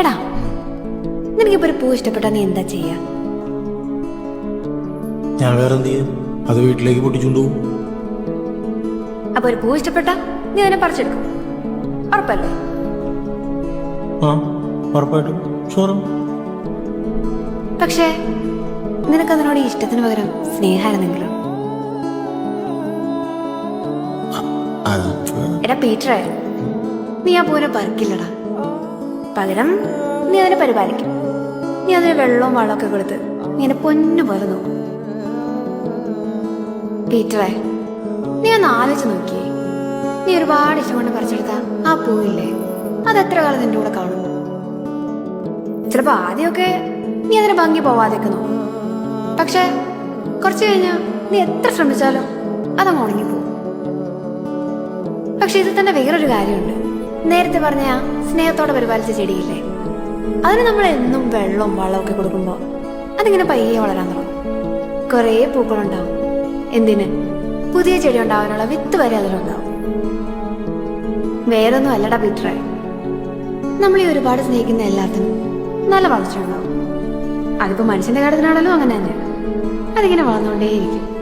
എടാ നിനക്കിപ്പോ ഒരു പൂ ഇഷ്ടപ്പെട്ടാ നീ എന്താ ചെയ്യാ? ഞാൻ വേറെ എന്ത് ചെയ്യും അത് വീട്ടിലേക്ക് പൊട്ടിച്ചുണ്ടോ അപ്പൊ ഒരു പൂ ഇഷ്ടപ്പെട്ടാ നീ അതിനെ പറിച്ചെടുക്കും. ഉറപ്പല്ലേ? ആ ഉറപ്പായിട്ടും. ഷോറും പക്ഷേ നിനക്ക് അതിനോട് ഇഷ്ടത്തിന് പകരം സ്നേഹമായിരുന്നെങ്കിലും എടാ പീറ്ററെ നീ ആ പൂവിനെ പറിക്കില്ലടാ. പകരം നീ അതിനെ പരിപാലിക്കും. നീ അതിന് വെള്ളവും വളമൊക്കെ കൊടുത്ത് നീ എന്നെ പൊന്നു പോലെ നോക്കും. പീറ്ററെ നീ ഒന്ന് ആലോചിച്ച് നോക്കിയേ. നീ ഒരുപാട് ഇഷ്ടം കൊണ്ട് പറിച്ചെടുത്ത ആ പൂവില്ലേ? അത് എത്ര കാലം നിന്റെ കൂടെ കാണും? ചിലപ്പോ ആദ്യമൊക്കെ നീ അതിനെ ഭംഗി പോവാതെയൊക്കെ നോക്കും. പക്ഷെ കുറച്ച് കഴിഞ്ഞാൽ നീ എത്ര ശ്രമിച്ചാലും അതങ്ങ് ഉണങ്ങിപ്പോവും. പക്ഷെ ഇതിൽ തന്നെ വേറൊരു കാര്യമുണ്ട്. നേരത്തെ പറഞ്ഞ സ്നേഹത്തോടെ പരിപാലിച്ച ചെടിയില്ലേ? അതിന് നമ്മൾ എന്നും വെള്ളവും വളവും ഒക്കെ കൊടുക്കുമ്പോൾ അതിങ്ങനെ പയ്യെ വളരാൻ തുടങ്ങും. കുറേ പൂക്കളുണ്ടാവും. എന്തിന്? പുതിയ ചെടി ഉണ്ടാവാനുള്ള വിത്ത് വരെ അതിലുണ്ടാവും. വേറൊന്നും അല്ലടാ പീറ്ററെ. നമ്മളെ ഒരുപാട് സ്നേഹിക്കുന്ന എല്ലാത്തിനും നല്ല വളർച്ച ഉണ്ടാവും. അതിപ്പോ മനുഷ്യന്റെ കാര്യത്തിനാണല്ലോ അങ്ങനെ തന്നെ. അതിങ്ങനെ വളർന്നുകൊണ്ടേയിരിക്കും.